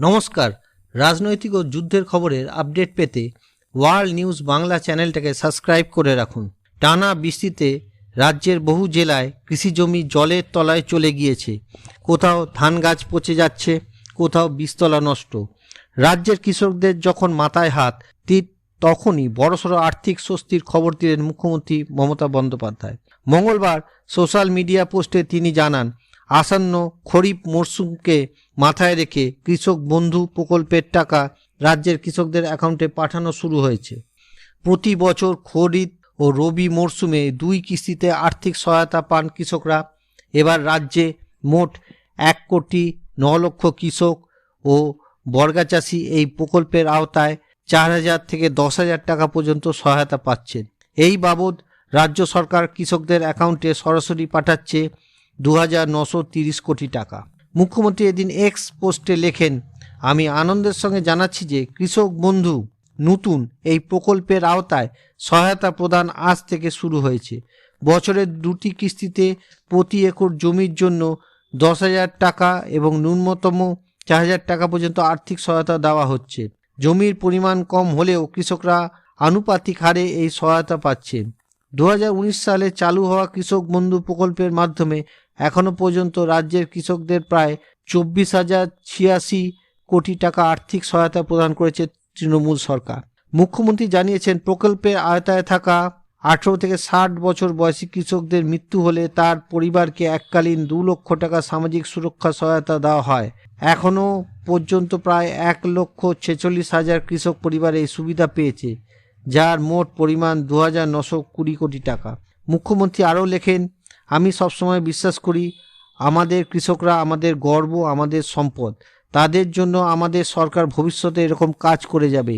নমস্কার। রাজনৈতিক ও যুদ্ধের খবরের আপডেট পেতে ওয়ার্ল্ড নিউজ বাংলা চ্যানেলটাকে সাবস্ক্রাইব করে রাখুন। টানা বৃষ্টিতে রাজ্যের বহু জেলায় কৃষিজমি জলের তলায় চলে গিয়েছে। কোথাও ধান গাছ পচে যাচ্ছে, কোথাও বীজতলা নষ্ট। রাজ্যের কৃষকদের যখন মাথায় হাত ঠিক তখনই বড়সড় আর্থিক স্বস্তির খবর দিলেন মুখ্যমন্ত্রী মমতা বন্দ্যোপাধ্যায়। মঙ্গলবার সোশ্যাল মিডিয়া পোস্টে তিনি জানান আসন্ন খরিফ মরশুমকে মাথায় রেখে কৃষক বন্ধু প্রকল্পের টাকা রাজ্যের কৃষকদের অ্যাকাউন্টে পাঠানো শুরু হয়েছে। প্রতি বছর খরিফ ও রবি মরশুমে দুই কিস্তিতে আর্থিক সহায়তা পান কৃষকরা। এবার রাজ্যে মোট এক কোটি ন লক্ষ কৃষক ও বর্গাচাষী এই প্রকল্পের আওতায় চার হাজার থেকে দশ হাজার টাকা পর্যন্ত সহায়তা পাচ্ছেন। এই বাবদ রাজ্য সরকার কৃষকদের অ্যাকাউন্টে সরাসরি পাঠাচ্ছে দু কোটি টাকা। মুখ্যমন্ত্রী এদিন এক্স পোস্টে লেখেন, আমি আনন্দের সঙ্গে জানাচ্ছি যে কৃষক বন্ধু নতুন এই প্রকল্পের আওতায় সহায়তা প্রদান আজ থেকে শুরু হয়েছে। বছরের দুটি কিস্তিতে প্রতি একর জমির জন্য দশ হাজার টাকা এবং ন্যূনতম চার হাজার টাকা পর্যন্ত আর্থিক সহায়তা দেওয়া হচ্ছে। জমির পরিমাণ কম হলেও কৃষকরা আনুপাতিক হারে এই সহায়তা পাচ্ছেন। দু হাজার উনিশ সালে চালু হওয়া কৃষক বন্ধু প্রকল্পের মাধ্যমে এখনও পর্যন্ত রাজ্যের কৃষকদের প্রায় চব্বিশ হাজার ছিয়াশি কোটি টাকা আর্থিক সহায়তা প্রদান করেছে তৃণমূল সরকার। মুখ্যমন্ত্রী জানিয়েছেন, প্রকল্পের আয়তায় থাকা আঠেরো থেকে ষাট বছর বয়সী কৃষকদের মৃত্যু হলে তার পরিবারকে এককালীন দু লক্ষ টাকা সামাজিক সুরক্ষা সহায়তা দেওয়া হয়। এখনও পর্যন্ত প্রায় এক লক্ষ ছেচল্লিশ হাজার কৃষক পরিবার এই সুবিধা পেয়েছে, যার মোট পরিমাণ দু হাজার নশো কুড়ি কোটি টাকা। মুখ্যমন্ত্রী আরও লেখেন আমি সবসময় বিশ্বাস করি, আমাদের কৃষকরা আমাদের গর্ব, আমাদের সম্পদ। তাদের জন্য আমাদের সরকার ভবিষ্যতে এরকম কাজ করে যাবে।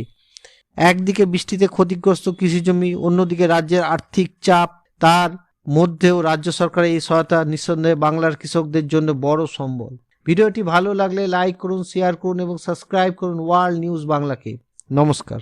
একদিকে বৃষ্টিতে ক্ষতিগ্রস্ত কৃষিজমি অন্যদিকে রাজ্যের আর্থিক চাপ, তার মধ্যেও রাজ্য সরকারের এই সহায়তা নিঃসন্দেহে বাংলার কৃষকদের জন্য বড় সম্বল। ভিডিওটি ভালো লাগলে লাইক করুন, শেয়ার করুন এবং সাবস্ক্রাইব করুন ওয়ার্ল্ড নিউজ বাংলাকে। নমস্কার।